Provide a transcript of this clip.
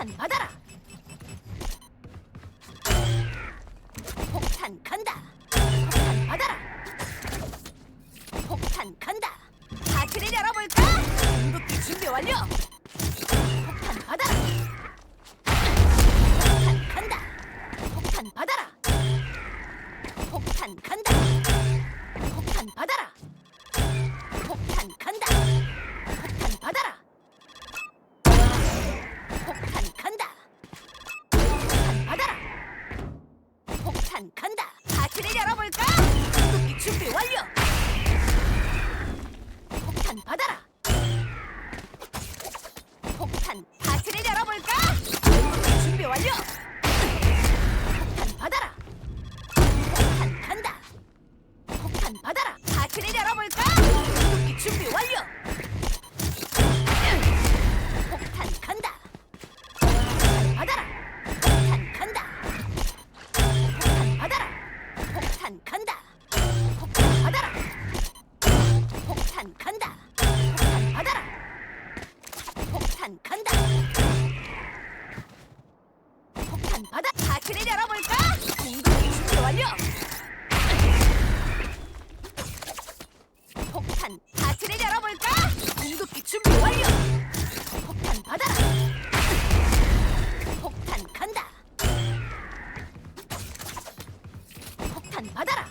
폭탄 받아라. 폭탄 간다. 폭탄 받아라. 폭탄 간다. 파티를 열어볼까? 궁극기 준비 완료. 폭탄 받아라. 폭탄 간다. 폭탄 받아라. 폭탄 간다. 파티를 열어볼까? 준비 완료. 폭탄 간다. 받아라. 폭탄 간다. 폭탄 받아라. 폭탄 간다. 폭탄 받아라. 폭탄 간다. 폭탄 받아라. 폭탄 간다. 폭탄 받아. 파티를 열어볼까? 공격이 준비 완료. 폭탄 파티를 열어볼까? 공격기 준비 완료. 폭탄 받아라. 폭탄 간다. 폭탄 받아라.